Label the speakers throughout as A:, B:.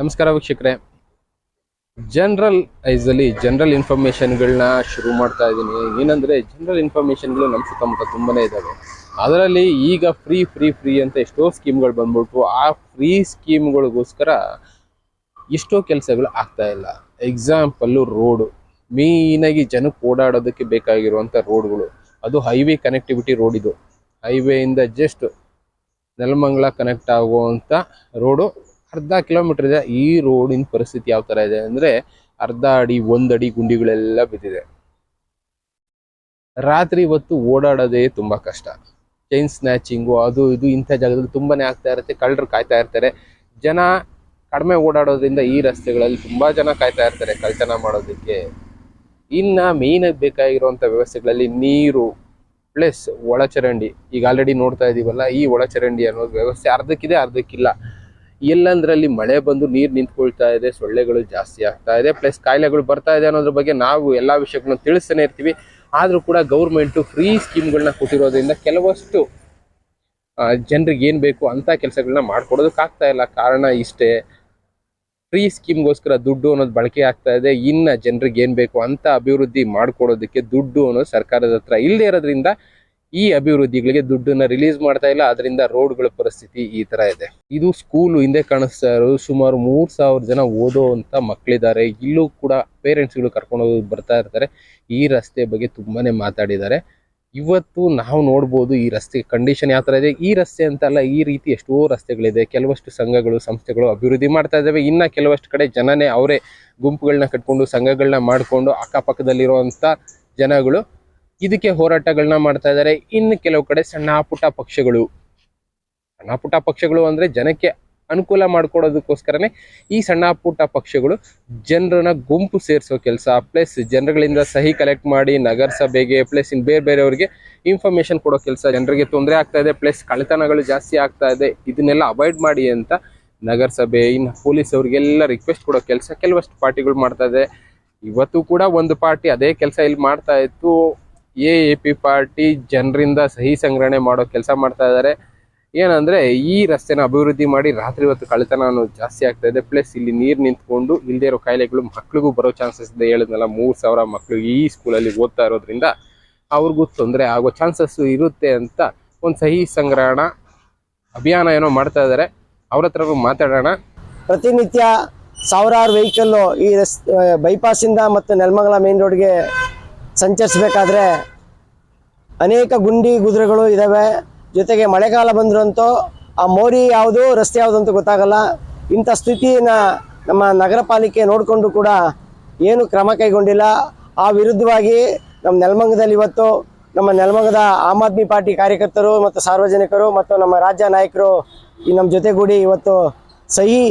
A: ನಮಸ್ಕಾರ ವೀಕ್ಷಕರೇ. General ಐಸಲ್ಲಿ general ಇನ್ಫಾರ್ಮೇಷನ್ಗಳನ್ನ ಶುರು ಮಾಡ್ತಾ ಇದ್ದೀನಿ. ಏನಂದರೆ ಜನರಲ್ ಇನ್ಫಾರ್ಮೇಷನ್ಗಳು ನಮ್ಮ ಸುತ್ತಮುತ್ತ ತುಂಬನೇ ಇದ್ದಾವೆ ಅದರಲ್ಲಿ ಈಗ ಫ್ರೀ ಫ್ರೀ ಫ್ರೀ ಅಂತ ಎಷ್ಟೋ ಸ್ಕೀಮ್ಗಳು ಬಂದ್ಬಿಟ್ಟು ಆ ಫ್ರೀ ಸ್ಕೀಮ್ಗಳಿಗೋಸ್ಕರ ಎಷ್ಟೋ ಕೆಲಸಗಳು ಆಗ್ತಾ ಇಲ್ಲ. ಎಕ್ಸಾಂಪಲ್ಲು ರೋಡು ಮೇಯ್ನಾಗಿ ಜನಕ್ಕೆ ಓಡಾಡೋದಕ್ಕೆ ಬೇಕಾಗಿರುವಂಥ ರೋಡ್ಗಳು ಅದು ಹೈವೇ ಕನೆಕ್ಟಿವಿಟಿ ರೋಡ್ ಇದು. ಹೈವೇಯಿಂದ ಜಸ್ಟ್ ನೆಲಮಂಗಲ ಕನೆಕ್ಟ್ ಆಗುವಂಥ ರೋಡು ಅರ್ಧ ಕಿಲೋಮೀಟರ್ ಇದೆ. ಈ ರೋಡಿನ ಪರಿಸ್ಥಿತಿ ಯಾವ ಥರ ಇದೆ ಅಂದರೆ ಅರ್ಧ ಅಡಿ ಒಂದಡಿ ಗುಂಡಿಗಳೆಲ್ಲ ಬಿದ್ದಿದೆ. ರಾತ್ರಿ ಹೊತ್ತು ಓಡಾಡೋದೇ ತುಂಬ ಕಷ್ಟ. ಚೈನ್ ಸ್ನ್ಯಾಚಿಂಗು, ಅದು ಇದು ಇಂಥ ಜಾಗದಲ್ಲಿ ತುಂಬಾನೇ ಆಗ್ತಾ ಇರುತ್ತೆ. ಕಳ್ಳರು ಕಾಯ್ತಾ ಇರ್ತಾರೆ. ಜನ ಕಡಿಮೆ ಓಡಾಡೋದ್ರಿಂದ ಈ ರಸ್ತೆಗಳಲ್ಲಿ ತುಂಬ ಜನ ಕಾಯ್ತಾ ಇರ್ತಾರೆ ಕಳ್ತನ ಮಾಡೋದಕ್ಕೆ. ಇನ್ನು ಮೇಯ್ನಾಗಿ ಬೇಕಾಗಿರುವಂಥ ವ್ಯವಸ್ಥೆಗಳಲ್ಲಿ ನೀರು ಪ್ಲಸ್ ಒಳಚರಂಡಿ. ಈಗ ಆಲ್ರೆಡಿ ನೋಡ್ತಾ ಇದೀವಲ್ಲ, ಈ ಒಳಚರಂಡಿ ಅನ್ನೋದು ವ್ಯವಸ್ಥೆ ಅರ್ಧಕ್ಕಿದೆ, ಅರ್ಧಕ್ಕಿಲ್ಲ. ಎಲ್ಲಂದ್ರಲ್ಲಿ ಮಳೆ ಬಂದು ನೀರು ನಿಂತ್ಕೊಳ್ತಾ ಇದೆ, ಸೊಳ್ಳೆಗಳು ಜಾಸ್ತಿ ಆಗ್ತಾ ಇದೆ ಪ್ಲಸ್ ಕಾಯಿಲೆಗಳು ಬರ್ತಾ ಇದೆ ಅನ್ನೋದ್ರ ಬಗ್ಗೆ ನಾವು ಎಲ್ಲ ವಿಷಯಗಳನ್ನ ತಿಳಿಸ್ತಾನೆ ಇರ್ತೀವಿ. ಆದರೂ ಕೂಡ ಗೌರ್ಮೆಂಟು ಫ್ರೀ ಸ್ಕೀಮ್ಗಳನ್ನ ಕೊಟ್ಟಿರೋದ್ರಿಂದ ಕೆಲವಷ್ಟು ಜನರಿಗೆ ಏನು ಬೇಕು ಅಂಥ ಕೆಲಸಗಳನ್ನ ಮಾಡ್ಕೊಡೋದಕ್ಕಾಗ್ತಾ ಇಲ್ಲ. ಕಾರಣ ಇಷ್ಟೇ ಫ್ರೀ ಸ್ಕೀಮ್ಗೋಸ್ಕರ ದುಡ್ಡು ಅನ್ನೋದು ಬಳಕೆ ಆಗ್ತಾ ಇದೆ. ಇನ್ನು ಜನರಿಗೆ ಏನು ಬೇಕು ಅಂತ ಅಭಿವೃದ್ಧಿ ಮಾಡ್ಕೊಡೋದಕ್ಕೆ ದುಡ್ಡು ಅನ್ನೋದು ಸರ್ಕಾರದ ಹತ್ರ ಇಲ್ಲದೆ ಇರೋದ್ರಿಂದ ಈ ಅಭಿವೃದ್ಧಿಗಳಿಗೆ ದುಡ್ಡನ್ನ ರಿಲೀಸ್ ಮಾಡ್ತಾ ಇಲ್ಲ ಅದರಿಂದ ರೋಡ್ಗಳ ಪರಿಸ್ಥಿತಿ ಈ ತರ ಇದೆ. ಇದು ಸ್ಕೂಲ್ ಹಿಂದೆ ಕಾಣಿಸ್ತಾ ಇರೋದು ಸುಮಾರು ಮೂರ್ ಸಾವಿರ ಜನ ಓದೋ ಅಂತ ಮಕ್ಕಳಿದ್ದಾರೆ ಇಲ್ಲೂ ಕೂಡ ಪೇರೆಂಟ್ಸ್ಗಳು ಕರ್ಕೊಂಡು ಹೋಗಿ ಬರ್ತಾ ಇರ್ತಾರೆ. ಈ ರಸ್ತೆ ಬಗ್ಗೆ ತುಂಬಾನೇ ಮಾತಾಡಿದ್ದಾರೆ. ಇವತ್ತು ನಾವು ನೋಡ್ಬೋದು ಈ ರಸ್ತೆ ಕಂಡೀಷನ್ ಯಾವ ತರ ಇದೆ. ಈ ರಸ್ತೆ ಅಂತ ಅಲ್ಲ, ಈ ರೀತಿ ಎಷ್ಟೋ ರಸ್ತೆಗಳಿದೆ. ಕೆಲವಷ್ಟು ಸಂಘಗಳು, ಸಂಸ್ಥೆಗಳು ಅಭಿವೃದ್ಧಿ ಮಾಡ್ತಾ ಇದ್ದಾವೆ. ಇನ್ನ ಕೆಲವಷ್ಟು ಕಡೆ ಜನನೇ ಅವರೇ ಗುಂಪುಗಳನ್ನ ಕಟ್ಕೊಂಡು, ಸಂಘಗಳನ್ನ ಮಾಡಿಕೊಂಡು, ಅಕ್ಕಪಕ್ಕದಲ್ಲಿರುವಂತ ಜನಗಳು ಇದಕ್ಕೆ ಹೋರಾಟಗಳನ್ನ ಮಾಡ್ತಾ ಇದ್ದಾರೆ. ಇನ್ನು ಕೆಲವು ಕಡೆ ಸಣ್ಣ ಪುಟ್ಟ ಪಕ್ಷಗಳು. ಸಣ್ಣ ಪುಟ್ಟ ಪಕ್ಷಗಳು ಅಂದ್ರೆ ಜನಕ್ಕೆ ಅನುಕೂಲ ಮಾಡ್ಕೊಡೋದಕ್ಕೋಸ್ಕರನೇ ಈ ಸಣ್ಣ ಪುಟ್ಟ ಪಕ್ಷಗಳು ಜನರನ್ನ ಗುಂಪು ಸೇರಿಸೋ ಕೆಲಸ. ಪ್ಲಸ್ ಜನರುಗಳಿಂದ ಸಹಿ ಕಲೆಕ್ಟ್ ಮಾಡಿ ನಗರಸಭೆಗೆ ಪ್ಲಸ್ ಇನ್ ಬೇರೆ ಬೇರೆಯವರಿಗೆ ಇನ್ಫಾರ್ಮೇಶನ್ ಕೊಡೋ ಕೆಲಸ ಜನರಿಗೆ ತೊಂದರೆ ಆಗ್ತಾ ಇದೆ. ಪ್ಲಸ್ ಕಳ್ಳತನಗಳು ಜಾಸ್ತಿ ಆಗ್ತಾ ಇದೆ. ಇದನ್ನೆಲ್ಲ ಅವಾಯ್ಡ್ ಮಾಡಿ ಅಂತ ನಗರಸಭೆ ಇನ್ನು ಪೊಲೀಸ್ ಅವ್ರಿಗೆಲ್ಲ ರಿಕ್ವೆಸ್ಟ್ ಕೊಡೋ ಕೆಲಸ ಕೆಲವಷ್ಟು ಪಾರ್ಟಿಗಳು ಮಾಡ್ತಾ ಇದೆ. ಇವತ್ತು ಕೂಡ ಒಂದು ಪಾರ್ಟಿ ಅದೇ ಕೆಲಸ ಇಲ್ಲಿ ಮಾಡ್ತಾ ಇತ್ತು. ಎ ಎ ಪಿ ಪಾರ್ಟಿ ಜನರಿಂದ ಸಹಿ ಸಂಗ್ರಹಣೆ ಮಾಡೋ ಕೆಲಸ ಮಾಡ್ತಾ ಇದ್ದಾರೆ ಏನಂದ್ರೆ ಈ ರಸ್ತೆನ ಅಭಿವೃದ್ಧಿ ಮಾಡಿ ರಾತ್ರಿ ಹೊತ್ತು ಕಳ್ಳತನ ಅನ್ನೋದು ಜಾಸ್ತಿ ಆಗ್ತಾ ಇದೆ. ಪ್ಲಸ್ ಇಲ್ಲಿ ನೀರು ನಿಂತ್ಕೊಂಡು ಇಲ್ಲದೆ ಇರೋ ಕಾಯಿಲೆಗಳು ಮಕ್ಳಿಗೂ ಬರೋ ಚಾನ್ಸಸ್ ಇದೆ. ಹೇಳಿದ್ನಲ್ಲ, ಮೂರು ಸಾವಿರ ಮಕ್ಕಳು ಈ ಸ್ಕೂಲಲ್ಲಿ ಓದ್ತಾ ಇರೋದ್ರಿಂದ ಅವ್ರಿಗೂ ತೊಂದರೆ ಆಗೋ ಚಾನ್ಸಸ್ ಇರುತ್ತೆ ಅಂತ ಒಂದು ಸಹಿ ಸಂಗ್ರಹಣ ಅಭಿಯಾನ ಏನೋ ಮಾಡ್ತಾ ಇದ್ದಾರೆ ಅವ್ರ ಹತ್ರ ಮಾತಾಡೋಣ.
B: ಪ್ರತಿನಿತ್ಯ ಸಾವಿರಾರು ವೆಹಿಕಲ್ಲು ಈ ರಸ್ತೆ ಬೈಪಾಸಿಂದ ಮತ್ತು ನೆಲಮಂಗಲ ಮೇನ್ ರೋಡ್ಗೆ ಸಂಚರಿಸಬೇಕಾದ್ರೆ ಅನೇಕ ಗುಂಡಿ ಗುದುರೆಗಳು ಇದ್ದಾವೆ ಜೊತೆಗೆ ಮಳೆಗಾಲ ಬಂದ್ರಂತೂ ಆ ಮೋರಿ ಯಾವುದು, ರಸ್ತೆ ಯಾವುದು ಅಂತ ಗೊತ್ತಾಗಲ್ಲ. ಇಂಥ ಸ್ಥಿತಿನ ನಮ್ಮ ನಗರ ಪಾಲಿಕೆ ನೋಡಿಕೊಂಡು ಕೂಡ ಏನು ಕ್ರಮ ಕೈಗೊಂಡಿಲ್ಲ. ಆ ವಿರುದ್ಧವಾಗಿ ನಮ್ಮ ನೆಲಮಂಗದಲ್ಲಿ ಇವತ್ತು ನಮ್ಮ ನೆಲಮಂಗದ ಆಮ್ ಆದ್ಮಿ ಪಾರ್ಟಿ ಕಾರ್ಯಕರ್ತರು ಮತ್ತು ಸಾರ್ವಜನಿಕರು ಮತ್ತು ನಮ್ಮ ರಾಜ್ಯ ನಾಯಕರು ಈ ನಮ್ಮ ಜೊತೆಗೂಡಿ ಇವತ್ತು ಸಹಿ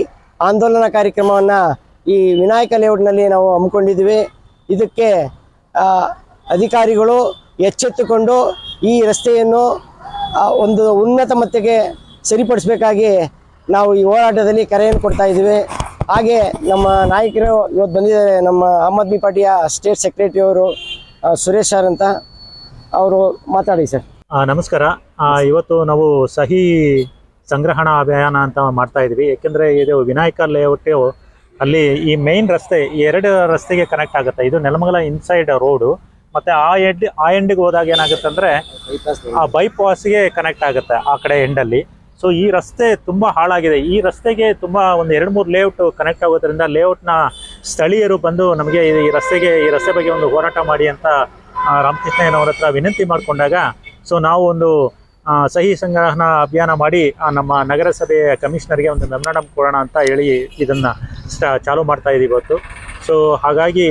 B: ಆಂದೋಲನ ಕಾರ್ಯಕ್ರಮವನ್ನು ಈ ವಿನಾಯಕ ಲೇಔಟ್ನಲ್ಲಿ ನಾವು ಹಮ್ಮಿಕೊಂಡಿದ್ದೀವಿ. ಇದಕ್ಕೆ ಅಧಿಕಾರಿಗಳು ಎಚ್ಚೆತ್ತುಕೊಂಡು ಈ ರಸ್ತೆಯನ್ನು ಒಂದು ಉನ್ನತ ಮಟ್ಟಿಗೆ ಸರಿಪಡಿಸಬೇಕಾಗಿ ನಾವು ಈ ಹೋರಾಟದಲ್ಲಿ ಕರೆಯನ್ನು ಕೊಡ್ತಾ ಇದ್ದೀವಿ. ಹಾಗೆ ನಮ್ಮ ನಾಯಕರು ಇವತ್ತು ಬಂದಿದ್ದಾರೆ, ನಮ್ಮ ಆಮ್ ಆದ್ಮಿ ಪಾರ್ಟಿಯ ಸ್ಟೇಟ್ ಸೆಕ್ರೆಟರಿ ಅವರು ಸುರೇಶ್ ಸರ್ ಅಂತ ಅವರು ಮಾತಾಡಿ ಸರ್.
C: ನಮಸ್ಕಾರ. ಇವತ್ತು ನಾವು ಸಹಿ ಸಂಗ್ರಹಣಾ ಅಭಿಯಾನ ಅಂತ ಮಾಡ್ತಾ ಇದ್ವಿ ಏಕೆಂದರೆ ಇದು ವಿನಾಯಕ ಲೇಔಟ್ ಅಲ್ಲಿ ಈ ಮೇನ್ ರಸ್ತೆ, ಈ ಎರಡು ರಸ್ತೆಗೆ ಕನೆಕ್ಟ್ ಆಗುತ್ತೆ. ಇದು ನೆಲಮಂಗಲ ಇನ್ಸೈಡ್ ರೋಡು ಮತ್ತೆ ಆ ಎಂಡ್ ಆ ಎಂಡಿಗೆ ಹೋದಾಗ ಏನಾಗುತ್ತೆ ಅಂದ್ರೆ ಆ ಬೈಪಾಸ್ಗೆ ಕನೆಕ್ಟ್ ಆಗುತ್ತೆ ಆ ಕಡೆ ಎಂಡಲ್ಲಿ ಸೊ ಈ ರಸ್ತೆ ತುಂಬಾ ಹಾಳಾಗಿದೆ. ಈ ರಸ್ತೆಗೆ ತುಂಬಾ ಒಂದು ಎರಡು ಮೂರು ಲೇಔಟ್ ಕನೆಕ್ಟ್ ಆಗೋದ್ರಿಂದ ಲೇಔಟ್ನ ಸ್ಥಳೀಯರು ಬಂದು ನಮಗೆ ಈ ರಸ್ತೆಗೆ, ಈ ರಸ್ತೆ ಬಗ್ಗೆ ಒಂದು ಹೋರಾಟ ಮಾಡಿ ಅಂತ ರಾಮಕೃಷ್ಣಯ್ಯನವ್ರ ಹತ್ರ ವಿನಂತಿ ಮಾಡಿಕೊಂಡಾಗ ಸೊ ನಾವು ಒಂದು ಸಹಿ ಸಂಗ್ರಹಣ ಅಭಿಯಾನ ಮಾಡಿ ನಮ್ಮ ನಗರಸಭೆಯ ಕಮಿಷನರ್ಗೆ ಒಂದು ಮೆಮೊರಾಂಡಮ್ ಕೊಡೋಣ ಅಂತ ಹೇಳಿ ಇದನ್ನು ಸ್ಟ, ಚಾಲೂ ಮಾಡ್ತಾ ಇದ್ದೀವಿ ಇವತ್ತು. ಸೊ ಹಾಗಾಗಿ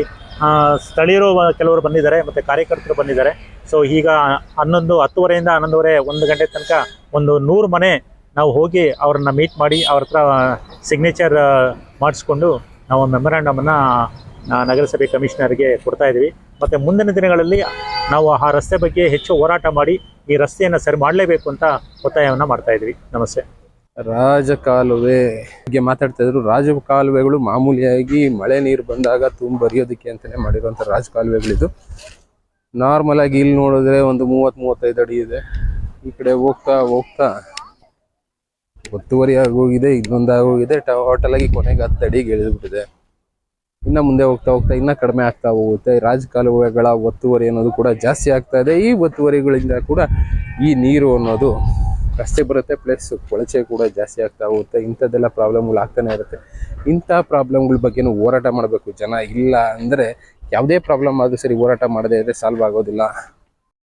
C: ಸ್ಥಳೀಯರು ಕೆಲವರು ಬಂದಿದ್ದಾರೆ ಮತ್ತು ಕಾರ್ಯಕರ್ತರು ಬಂದಿದ್ದಾರೆ. ಸೊ ಈಗ ಹನ್ನೊಂದು, ಹತ್ತುವರೆಯಿಂದ ಹನ್ನೊಂದುವರೆ, ಒಂದು ಗಂಟೆ ತನಕ ಒಂದು ನೂರು ಮನೆ ನಾವು ಹೋಗಿ ಅವ್ರನ್ನ ಮೀಟ್ ಮಾಡಿ, ಅವ್ರ ಹತ್ರ ಸಿಗ್ನೇಚರ್ ಮಾಡಿಸ್ಕೊಂಡು ನಾವು ಮೆಮೊರಾಂಡಮನ್ನು ನಗರಸಭೆ ಕಮಿಷನರ್ಗೆ ಕೊಡ್ತಾ ಇದ್ದೀವಿ ಮತ್ತು ಮುಂದಿನ ದಿನಗಳಲ್ಲಿ ನಾವು ಆ ರಸ್ತೆ ಬಗ್ಗೆ ಹೆಚ್ಚು ಹೋರಾಟ ಮಾಡಿ ಈ ರಸ್ತೆಯನ್ನು ಸರಿ ಮಾಡಲೇಬೇಕು ಅಂತ ಒತ್ತಾಯವನ್ನು ಮಾಡ್ತಾ ಇದ್ವಿ. ನಮಸ್ತೆ.
A: ರಾಜಕಾಲುವೆ ಬಗ್ಗೆ ಮಾತಾಡ್ತಾ ಇದ್ರು. ರಾಜಕಾಲುವೆಗಳು ಮಾಮೂಲಿಯಾಗಿ ಮಳೆ ನೀರು ಬಂದಾಗ ತುಂಬರಿಯೋದಕ್ಕೆ ಅಂತಾನೆ ಮಾಡಿರುವಂಥ ರಾಜಕಾಲುವೆಗಳಿದು. ನಾರ್ಮಲ್ ಆಗಿ ಇಲ್ಲಿ ನೋಡಿದ್ರೆ ಒಂದು ಮೂವತ್ ಮೂವತ್ತೈದು ಅಡಿ ಇದೆ. ಈ ಕಡೆ ಹೋಗ್ತಾ ಹೋಗ್ತಾ ಒತ್ತುವರಿ ಆಗೋಗಿದೆ ಇನ್ನೊಂದು ಆಗೋಗಿದೆ ಟೋಟಲ್ ಆಗಿ ಕೊನೆಗೆ ಹತ್ತು ಅಡಿಗೆ ಇಳಿದ್ಬಿಟ್ಟಿದೆ. ಇನ್ನ ಮುಂದೆ ಹೋಗ್ತಾ ಹೋಗ್ತಾ ಇನ್ನೂ ಕಡಿಮೆ ಆಗ್ತಾ ಹೋಗುತ್ತೆ. ರಾಜಕಾಲುವೆಗಳ ಒತ್ತುವರಿ ಅನ್ನೋದು ಕೂಡ ಜಾಸ್ತಿ ಆಗ್ತಾ ಇದೆ. ಈ ಒತ್ತುವರಿಗಳಿಂದ ಕೂಡ ಈ ನೀರು ಅನ್ನೋದು ರಸ್ತೆ ಬರುತ್ತೆ ಪ್ಲಸ್ ಕೊಳಚೆ ಕೂಡ ಜಾಸ್ತಿ ಆಗ್ತಾ ಹೋಗುತ್ತೆ. ಇಂಥದ್ದೆಲ್ಲ ಪ್ರಾಬ್ಲಮ್ಗಳು ಆಗ್ತಾನೆ ಇರುತ್ತೆ. ಇಂಥ ಪ್ರಾಬ್ಲಮ್ಗಳ ಬಗ್ಗೆನೂ ಹೋರಾಟ ಮಾಡಬೇಕು ಜನ. ಇಲ್ಲ ಅಂದರೆ ಯಾವುದೇ ಪ್ರಾಬ್ಲಮ್ ಆದರೂ ಸರಿ ಹೋರಾಟ ಮಾಡದೇ ಇದ್ರೆ ಸಾಲ್ವ್ ಆಗೋದಿಲ್ಲ.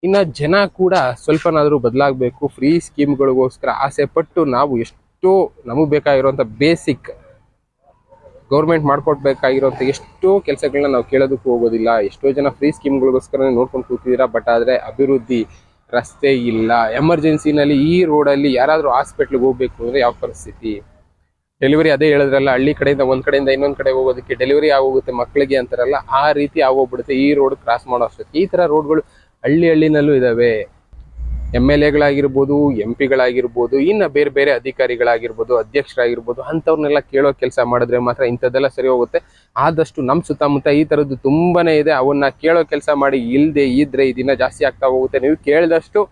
A: ಇನ್ನು ಜನ ಕೂಡ ಸ್ವಲ್ಪನಾದರೂ ಬದಲಾಗಬೇಕು. ಫ್ರೀ ಸ್ಕೀಮ್ಗಳಿಗೋಸ್ಕರ ಆಸೆ ಪಟ್ಟು ನಾವು ಎಷ್ಟೋ ನಮಗೆ ಬೇಕಾಗಿರುವಂಥ ಬೇಸಿಕ್ ಗೌರ್ಮೆಂಟ್ ಮಾಡ್ಕೊಡ್ಬೇಕಾಗಿರೋಂಥ ಎಷ್ಟೋ ಕೆಲಸಗಳನ್ನ ನಾವು ಕೇಳೋದಕ್ಕೂ ಹೋಗೋದಿಲ್ಲ. ಎಷ್ಟೋ ಜನ ಫ್ರೀ ಸ್ಕೀಮ್ಗಳಿಗೋಸ್ಕರನೇ ನೋಡ್ಕೊಂಡು ಕೂತಿದ್ದೀರಾ ಬಟ್ ಆದರೆ ಅಭಿವೃದ್ಧಿ ರಸ್ತೆ ಇಲ್ಲ. ಎಮರ್ಜೆನ್ಸಿನಲ್ಲಿ ಈ ರೋಡಲ್ಲಿ ಯಾರಾದರೂ ಹಾಸ್ಪಿಟ್ಲಿಗೆ ಹೋಗಬೇಕು ಅಂದರೆ ಯಾವ ಪರಿಸ್ಥಿತಿ? ಡೆಲಿವರಿ ಅದೇ ಹೇಳಿದ್ರಲ್ಲ, ಹಳ್ಳಿ ಕಡೆಯಿಂದ ಒಂದು ಕಡೆಯಿಂದ ಇನ್ನೊಂದು ಕಡೆ ಹೋಗೋದಕ್ಕೆ ಡೆಲಿವರಿ ಆಗೋಗುತ್ತೆ ಮಕ್ಕಳಿಗೆ ಅಂತಾರಲ್ಲ, ಆ ರೀತಿ ಆಗೋಗ್ಬಿಡುತ್ತೆ. ಈ ರೋಡ್ ಕ್ರಾಸ್ ಮಾಡೋ ಅಷ್ಟೊತ್ತಿಗೆ. ಈ ತರ ರೋಡ್ಗಳು ಹಳ್ಳಿ ಹಳ್ಳಿನಲ್ಲೂ ಇದಾವೆ. ಎಂ ಎಲ್ ಎಗಳಾಗಿರ್ಬೋದು ಎಂ ಪಿಗಳಾಗಿರ್ಬೋದು ಇನ್ನು ಬೇರೆ ಬೇರೆ ಅಧಿಕಾರಿಗಳಾಗಿರ್ಬೋದು, ಅಧ್ಯಕ್ಷರಾಗಿರ್ಬೋದು, ಅಂಥವ್ರನ್ನೆಲ್ಲ ಕೇಳೋ ಕೆಲಸ ಮಾಡಿದ್ರೆ ಮಾತ್ರ ಇಂಥದ್ದೆಲ್ಲ ಸರಿ ಹೋಗುತ್ತೆ. ಆದಷ್ಟು ನಮ್ಮ ಸುತ್ತಮುತ್ತ ಈ ಥರದ್ದು ತುಂಬಾ ಇದೆ. ಅವನ್ನ ಕೇಳೋ ಕೆಲಸ ಮಾಡಿ ಇಲ್ಲದೆ ಇದ್ರೆ ಇದನ್ನು ದಿನ ಜಾಸ್ತಿ ಆಗ್ತಾ ಹೋಗುತ್ತೆ. ನೀವು ಕೇಳಿದಷ್ಟು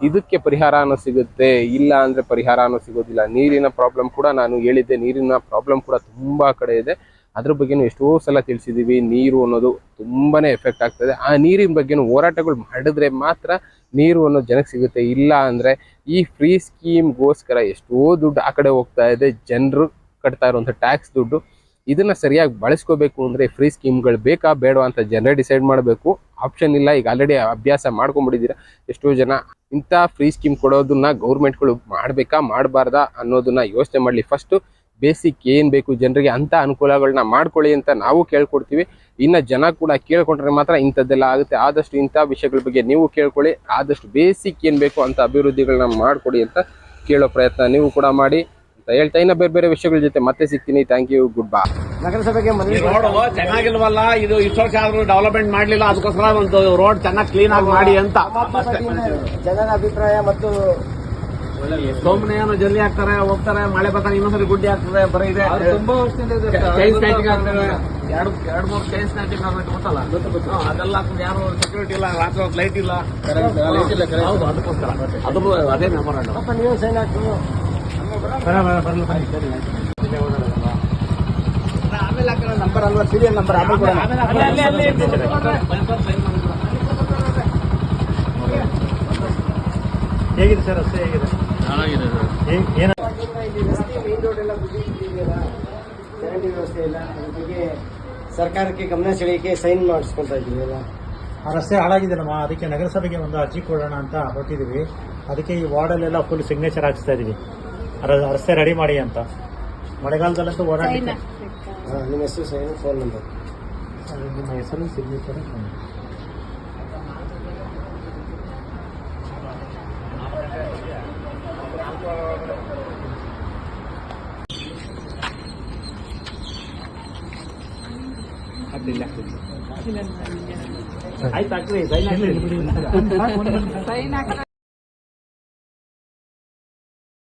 A: ಇದಕ್ಕೆ ಪರಿಹಾರ ಅನ್ನೋ ಸಿಗುತ್ತೆ. ಇಲ್ಲ ಅಂದರೆ ಪರಿಹಾರ ಅನ್ನೋ ಸಿಗೋದಿಲ್ಲ. ನೀರಿನ ಪ್ರಾಬ್ಲಮ್ ಕೂಡ ನಾನು ಹೇಳಿದ್ದೆ. ನೀರಿನ ಪ್ರಾಬ್ಲಮ್ ಕೂಡ ತುಂಬ ಕಡೆ ಇದೆ. ಅದ್ರ ಬಗ್ಗೆನೂ ಎಷ್ಟೋ ಸಲ ತಿಳಿಸಿದೀವಿ. ನೀರು ಅನ್ನೋದು ತುಂಬಾ ಎಫೆಕ್ಟ್ ಆಗ್ತದೆ. ಆ ನೀರಿನ ಬಗ್ಗೆನೂ ಹೋರಾಟಗಳು ಮಾಡಿದ್ರೆ ಮಾತ್ರ ನೀರು ಅನ್ನೋದು ಜನಕ್ಕೆ ಸಿಗುತ್ತೆ. ಇಲ್ಲ ಅಂದರೆ ಈ ಫ್ರೀ ಸ್ಕೀಮ್ಗೋಸ್ಕರ ಎಷ್ಟೋ ದುಡ್ಡು ಆ ಕಡೆ ಹೋಗ್ತಾ ಇದೆ. ಜನರು ಕಟ್ತಾ ಇರುವಂಥ ಟ್ಯಾಕ್ಸ್ ದುಡ್ಡು. ಇದನ್ನು ಸರಿಯಾಗಿ ಬಳಸ್ಕೋಬೇಕು ಅಂದರೆ ಫ್ರೀ ಸ್ಕೀಮ್ಗಳು ಬೇಕಾ ಬೇಡವಾ ಅಂತ ಜನರೇ ಡಿಸೈಡ್ ಮಾಡಬೇಕು. ಆಪ್ಷನ್ ಇಲ್ಲ. ಈಗ ಆಲ್ರೆಡಿ ಅಭ್ಯಾಸ ಮಾಡ್ಕೊಂಡ್ಬಿಟ್ಟಿದ್ದೀರಾ ಎಷ್ಟೋ ಜನ ಇಂಥ ಫ್ರೀ ಸ್ಕೀಮ್ ಕೊಡೋದನ್ನ ಗೌರ್ಮೆಂಟ್ಗಳು ಮಾಡಬೇಕಾ ಮಾಡಬಾರ್ದಾ ಅನ್ನೋದನ್ನ ಯೋಚನೆ ಮಾಡಲಿ. ಫಸ್ಟ್ ಬೇಸಿಕ್ ಏನು ಬೇಕು ಜನರಿಗೆ ಅಂತ ಅನುಕೂಲಗಳನ್ನ ಮಾಡ್ಕೊಳ್ಳಿ ಅಂತ ನಾವು ಕೇಳ್ಕೊಡ್ತೀವಿ. ಇನ್ನ ಜನ ಕೂಡ ಕೇಳ್ಕೊಂಡ್ರೆ ಮಾತ್ರ ಇಂಥದ್ದೆಲ್ಲ ಆಗುತ್ತೆ. ಆದಷ್ಟು ಇಂಥ ವಿಷಯಗಳ ಬಗ್ಗೆ ನೀವು ಕೇಳ್ಕೊಳ್ಳಿ. ಆದಷ್ಟು ಬೇಸಿಕ್ ಏನು ಬೇಕು ಅಂತ ಅಭಿವೃದ್ಧಿಗಳನ್ನ ಮಾಡ್ಕೊಡಿ ಅಂತ ಕೇಳೋ ಪ್ರಯತ್ನ ನೀವು ಕೂಡ ಮಾಡಿ ಅಂತ ಹೇಳ್ತಾ ಇನ್ನ ಬೇರೆ ಬೇರೆ ವಿಷಯಗಳ ಜೊತೆ ಮತ್ತೆ ಸಿಗ್ತೀನಿ. ಥ್ಯಾಂಕ್ ಯು ಗುಡ್ ಬಾ
B: ನಗರಸಭೆಗೆ
D: ರೋಡ್ ಚೆನ್ನಾಗಿಲ್ವಲ್ಲ? ಇದು ಇಷ್ಟು ವರ್ಷ ಆದ್ರೂ ಡೆವಲಪ್ಮೆಂಟ್ ಮಾಡಲಿಲ್ಲ. ಅದಕ್ಕೋಸ್ಕರ ಒಂದು ರೋಡ್ ಚೆನ್ನಾಗಿ ಕ್ಲೀನ್ ಆಗಿ ಮಾಡಿ ಅಂತ.
B: ಜನರ ಅಭಿಪ್ರಾಯ ಮತ್ತು
D: ಸೋಮನೆ ಏನೋ ಜಲ್ದಿ ಹಾಕ್ತಾರೆ ಹೋಗ್ತಾರೆ ಮಳೆ ಬರ್ತಾರೆ ಇನ್ನೊಂದ್ಸರಿ ಗುಡ್ಡಿ ಆಗ್ತದೆ ಬರೀ ಇದೆ. ತುಂಬಾ ಎರಡು ಎರಡು ಮೂರು ಚೈನ್ ಆಗ್ಬೇಕು ಗೊತ್ತಲ್ಲ? ಅದೆಲ್ಲ ಯಾರು ಸೆಕ್ಯೂರಿಟಿ ಇಲ್ಲ ರಾತ್ರಿ ಹೊತ್ತು ಲೈಟ್ ಇಲ್ಲ. ಅದಕ್ಕೋಸ್ಕರ. ಅದು ಅದೇ
B: ನಂಬರ್ ನೀವು ಸೈನ್ ಆಮೇಲೆ ಹಾಕೋಣ ನಂಬರ್ ಅಲ್ವಾ? ಸೀರಿಯಲ್ ನಂಬರ್ ಆಮೇಲೆ ಕೊಡೋಣ.
C: ಹೇಗಿದೆ ಸರ್ ಅಷ್ಟೇ ಹೇಗಿದೆ? ಏನ್- ಸರ್
B: ಇಲ್ಲಿ ರಸ್ತೆ ಮೇನ್ ರೋಡ್ ಎಲ್ಲ ಇದೆಯಲ್ಲ ಚರಂಡಿ ವ್ಯವಸ್ಥೆ ಇಲ್ಲ ಅದ್ರ ಬಗ್ಗೆ ಸರ್ಕಾರಕ್ಕೆ ಗಮನ ಸೆಳೆಯಕ್ಕೆ ಸೈನ್ ಮಾಡಿಸ್ಕೊಳ್ತಾ ಇದೀವಲ್ಲ
C: ಆ ರಸ್ತೆ ಹಾಳಾಗಿದೆ ಹಾಳಾಗಿದೆಯಲ್ಲಮ್ಮ ಅದಕ್ಕೆ ನಗರಸಭೆಗೆ ಒಂದು ಅರ್ಜಿ ಕೊಡೋಣ ಅಂತ ಹೊರಟಿದೀವಿ ಅದಕ್ಕೆ ಈ ವಾರ್ಡಲ್ಲೆಲ್ಲ ಫುಲ್ ಸಿಗ್ನೇಚರ್ ಹಾಕಿಸ್ತಾ ಇದೀವಿ ರ- ರಸ್ತೆ ರೆಡಿ ಮಾಡಿ ಅಂತ. ಮಳೆಗಾಲದಲ್ಲಂತೂ
B: ಓಡಾಡಿ ನಿಮ್ಮ ಹೆಸರು ಸೈನ್ ಫೋನ್ ನಂಬರ್
C: ಅದು ನಿಮ್ಮ ಹೆಸರು ಸಿಗ್ನೇಚರ್
D: ಆಯ್ತು ಹಾಕ್ರಿ ಸೈನ್ ಹಾಕ್ರಿ